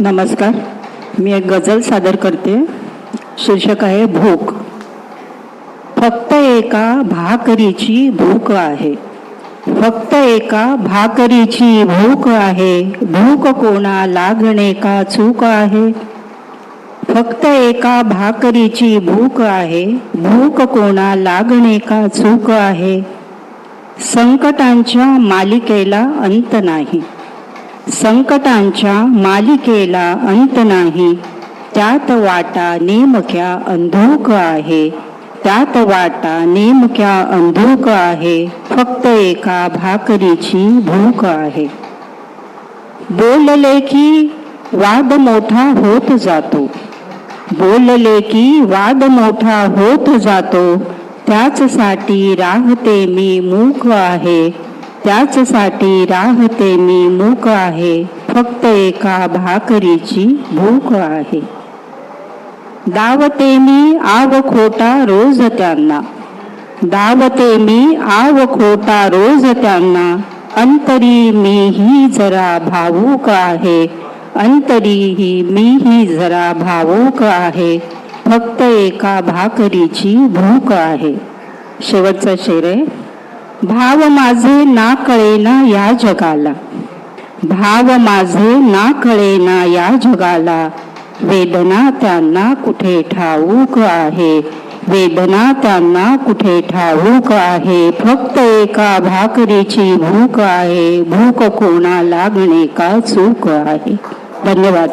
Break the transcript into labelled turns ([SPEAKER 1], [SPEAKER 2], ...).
[SPEAKER 1] नमस्कार. मी एक गझल सादर करते. शीर्षक आहे भूक. फक्त एका भाकरीची भूक आहे. फक्त एका भाकरीची भूक आहे. भूक कोणा लागणे का चूक आहे? फक्त एका भाकरीची भूक आहे. भूक कोणा लागणे का चूक आहे? संकटांच्या मालिकेला अंत नाही. संकटांच्या मालिकेला अंत नाही. त्यात वाटा नेमक्या अंधोक आहे. त्यात वाटा नेमक्या अंधोक आहे. फक्त एका भाकरीची भूक आहे. बोलले की वाद मोठा होत जातो. बोलले की वाद मोठा होत जातो. त्याचसाठी राहते मी मूक आहे. त्याचसाठी राहते मी मूक आहे. फक्त एका भाकरीची भूक आहे. दावते मी आव खोटा रोज त्यांना. दावते मी आव खोटा रोज त्यांना. अंतरी मीही जरा भावूक आहे. अंतरीही मीही जरा भावूक आहे. फक्त एका भाकरीची भूक आहे. शेवटचा शेर आहे. भाव माझे ना कळेना या जगाला. भाव माझे ना कळेना या जगाला. वेदना त्यांना कुठे ठाऊक आहे? वेदना त्यांना कुठे ठाऊक आहे? फक्त एका भाकरीची भूक आहे. भूक कोणा लागणे का चूक आहे? धन्यवाद.